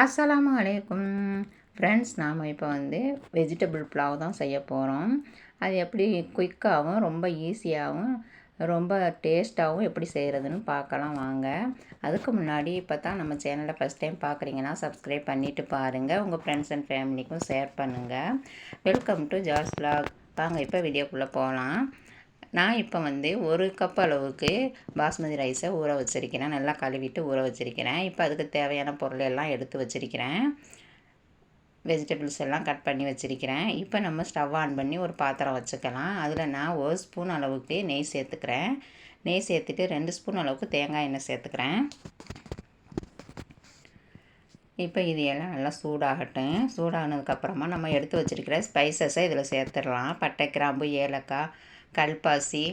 அஸ்ஸலாமு அலைக்கும். ஃப்ரெண்ட்ஸ் நாம் இப்போ வந்து வெஜிடபிள் புலாவ் தான் செய்ய போகிறோம் அது எப்படி குயிக்காகவும் ரொம்ப ஈஸியாகவும் ரொம்ப டேஸ்ட்டாகவும் எப்படி செய்கிறதுன்னு பார்க்கலாம் வாங்க. அதுக்கு முன்னாடி இப்போ தான் நம்ம சேனலை ஃபஸ்ட் டைம் பார்க்குறீங்கன்னா சப்ஸ்கிரைப் பண்ணிவிட்டு பாருங்கள் உங்கள் ஃப்ரெண்ட்ஸ் அண்ட் ஃபேமிலிக்கும் ஷேர் பண்ணுங்கள் வெல்கம் டு ஜார்ஸ் பிளாக் வாங்க இப்போ வீடியோக்குள்ளே போகலாம் நான் இப்போ வந்து ஒரு கப் அளவுக்கு பாஸ்மதி ரைஸை ஊற வச்சுருக்கிறேன். நல்லா கழுவிட்டு ஊற வச்சுருக்கிறேன். இப்போ அதுக்கு தேவையான பொருள் எல்லாம் எடுத்து வச்சுருக்கிறேன். வெஜிடபிள்ஸ் எல்லாம் கட் பண்ணி வச்சுருக்கிறேன். இப்போ நம்ம ஸ்டவ் ஆன் பண்ணி ஒரு பாத்திரம் வச்சுக்கலாம். அதில் நான் ஒரு ஸ்பூன் அளவுக்கு நெய் சேர்த்துக்கிறேன். நெய் சேர்த்துட்டு ரெண்டு ஸ்பூன் அளவுக்கு தேங்காய் எண்ணெய் சேர்த்துக்கிறேன். இப்போ இது எல்லாம் நல்லா சூடாகட்டும். சூடானதுக்கப்புறமா நம்ம எடுத்து வச்சுருக்கிற ஸ்பைசஸை இதில் சேர்த்துடலாம். பட்டை கிராம்பு ஏலக்காய் கல்பாசி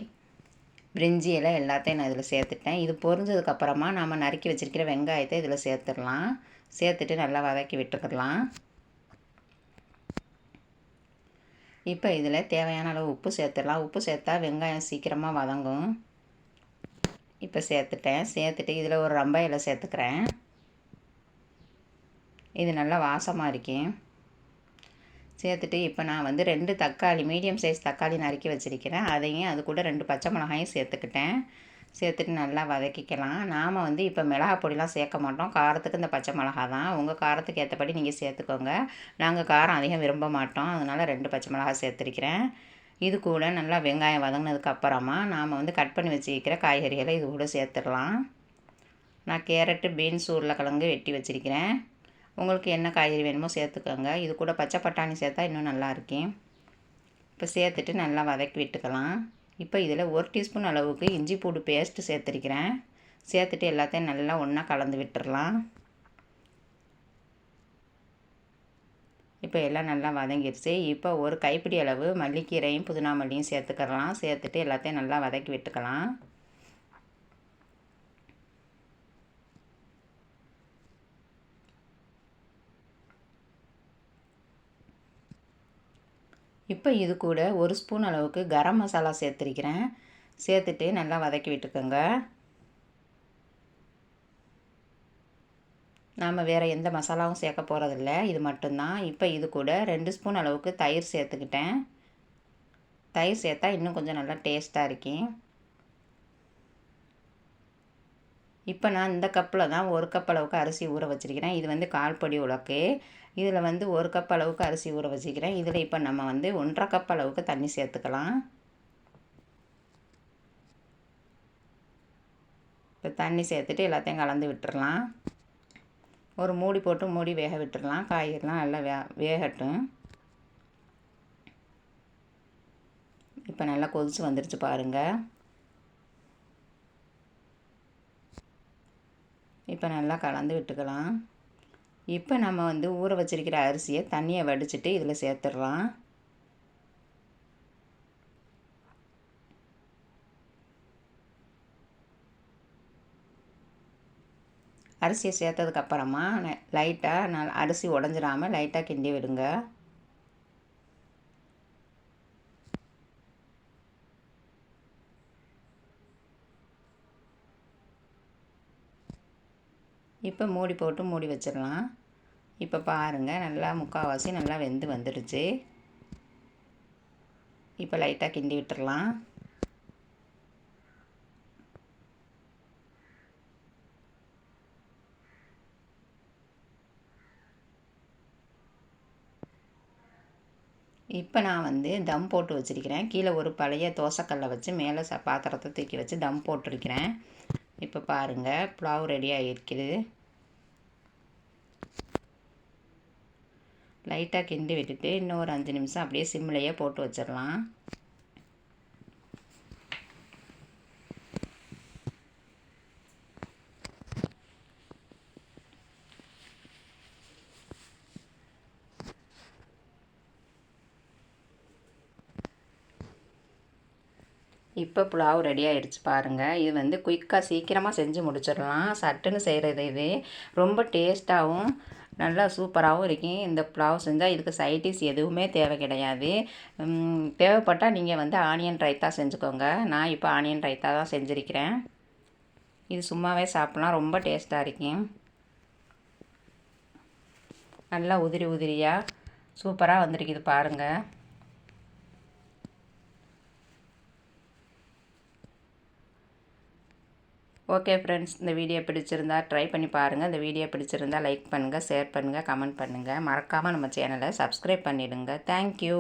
பிரிஞ்சி எல்லாம் எல்லாத்தையும் நான் இதில் சேர்த்துட்டேன். இது பொரிஞ்சதுக்கப்புறமா நாம் நறுக்கி வச்சுருக்கிற வெங்காயத்தை இதில் சேர்த்துடலாம். சேர்த்துட்டு நல்லா வதக்கி விட்டுக்கிடலாம் இப்போ இதில் தேவையான அளவு உப்பு சேர்த்துடலாம். உப்பு சேர்த்தா வெங்காயம் சீக்கிரமாக வதங்கும். இப்போ சேர்த்துட்டேன். சேர்த்துட்டு இதில் ஒரு ரம்ப இலை சேர்த்துக்கிறேன். இது நல்லா வாசமாக இருக்கேன். சேர்த்துட்டு இப்போ நான் வந்து ரெண்டு தக்காளி மீடியம் சைஸ் தக்காளி நறுக்கி வச்சுருக்கிறேன். அதையும் அது கூட ரெண்டு பச்சை மிளகாயும் சேர்த்துக்கிட்டேன். சேர்த்துட்டு நல்லா வதக்கிக்கலாம். நாம் வந்து இப்போ மிளகா பொடிலாம் சேர்க்க மாட்டோம். காரத்துக்கு இந்த பச்சை மிளகா தான். உங்கள் காரத்துக்கு ஏற்றபடி நீங்கள் சேர்த்துக்கோங்க. நாங்கள் காரம் அதிகம் விரும்ப மாட்டோம். அதனால் ரெண்டு பச்சை மிளகா சேர்த்துருக்கிறேன். இது கூட நல்லா வெங்காயம் வதங்கினதுக்கு அப்புறமா நாம் வந்து கட் பண்ணி வச்சுருக்கிற காய்கறிகளை இது கூட சேர்த்துடலாம். நான் கேரட்டு பீன்ஸ் உருளைக்கிழங்கு வெட்டி வச்சுருக்கிறேன். உங்களுக்கு என்ன காய்கறி வேணுமோ சேர்த்துக்கோங்க. இது கூட பச்சை பட்டாணி சேர்த்தா இன்னும் நல்லா இருக்கும் இப்போ சேர்த்துட்டு நல்லா வதக்கி விட்டுக்கலாம். இப்போ இதில் ஒரு டீஸ்பூன் அளவுக்கு இஞ்சி பூடு பேஸ்ட்டு சேர்த்துருக்கிறேன். சேர்த்துட்டு எல்லாத்தையும் நல்லா ஒன்றா கலந்து விட்டுடலாம் இப்போ எல்லாம் நல்லா வதங்கிடுச்சு இப்போ ஒரு கைப்பிடி அளவு மல்லிக்கீரையும் புதினா மல்லியும் சேர்த்துக்கலாம் சேர்த்துட்டு எல்லாத்தையும் நல்லா வதக்கி விட்டுக்கலாம். இப்போ இது கூட ஒரு ஸ்பூன் அளவுக்கு கரம் மசாலா சேர்த்துருக்கிறேன். சேர்த்துட்டு நல்லா வதக்கி விட்டுக்கோங்க. நாம் வேறு எந்த மசாலாவும் சேர்க்க போகிறதில்ல இது மட்டும்தான். இப்போ இது கூட ரெண்டு ஸ்பூன் அளவுக்கு தயிர் சேர்த்துக்கிட்டேன். தயிர் சேர்த்தா இன்னும் கொஞ்சம் நல்லா டேஸ்ட்டாக இருக்கும் இப்போ நான் இந்த கப்பில் தான் ஒரு கப் அளவுக்கு அரிசி ஊற வச்சுருக்கிறேன். இது வந்து கால்பொடி உலக்கு. இதில் வந்து ஒரு கப் அளவுக்கு அரிசி ஊற வச்சுக்கிறேன் இதில் இப்போ நம்ம வந்து ஒன்றரை கப் அளவுக்கு தண்ணி சேர்த்துக்கலாம். இப்போ தண்ணி சேர்த்துட்டு எல்லாத்தையும் கலந்து விட்டுடலாம் ஒரு மூடி போட்டு மூடி வேக விட்டுடலாம் காய்கறிலாம் நல்லா வே வேகட்டும். இப்போ நல்லா கொதித்து வந்துருச்சு பாருங்கள் இப்போ நல்லா கலந்து விட்டுக்கலாம். இப்போ நம்ம வந்து ஊற வச்சிருக்கிற அரிசியை தண்ணியை வடிச்சிட்டு இதில் சேர்த்துடலாம். அரிசியை சேர்த்ததுக்கப்புறமா லைட்டாக நல் அரிசி உடஞ்சிடாமல் லைட்டாக கிண்டி விடுங்க. இப்போ மூடி போட்டு மூடி வச்சிடலாம். இப்போ பாருங்கள் நல்லா முக்கால்வாசி நல்லா வெந்து வந்துடுச்சு. இப்போ லைட்டாக கிண்டி விட்டுறலாம். இப்போ நான் வந்து தம் போட்டு வச்சுருக்கிறேன். கீழே ஒரு பழைய தோசைக்கல்லை வச்சு மேலே ச பாத்திரத்தை தூக்கி வச்சு தம் போட்டிருக்கிறேன். இப்போ பாருங்கள் புலாவ் ரெடி ஆகிருக்குது லைட்டாக கிண்டி விட்டுட்டு இன்னும் ஒரு அஞ்சு நிமிஷம் அப்படியே சிம்மிலையே போட்டு வச்சிடலாம். இப்போ புலாவ் ரெடி ஆகிடுச்சு பாருங்கள் இது வந்து குயிக்காக சீக்கிரமாக செஞ்சு முடிச்சிடலாம். சட்டுன்னு செய்கிறது இது. ரொம்ப டேஸ்ட்டாகவும் நல்லா சூப்பராகவும் இருக்கும் இந்த புலாவ் செஞ்சால் இதுக்கு சைடிஷ் எதுவுமே தேவை கிடையாது. தேவைப்பட்டால் நீங்கள் வந்து ஆனியன் ரைத்தா செஞ்சுக்கோங்க. நான் இப்போ ஆனியன் ரைத்தா தான் செஞ்சுருக்கிறேன். இது சும்மாவே சாப்பிட்லாம். ரொம்ப டேஸ்ட்டாக இருக்கும் நல்லா உதிரி உதிரியாக சூப்பராக வந்திருக்குது பாருங்கள் ஓகே ஃப்ரெண்ட்ஸ் இந்த வீடியோ பிடிச்சிருந்தா ட்ரை பண்ணி பாருங்கள் இந்த வீடியோ பிடிச்சிருந்தா லைக் பண்ணுங்கள் ஷேர் பண்ணுங்கள் கமெண்ட் பண்ணுங்கள் மறக்காமல் நம்ம சேனலை சப்ஸ்கிரைப் பண்ணிவிடுங்க தேங்க்யூ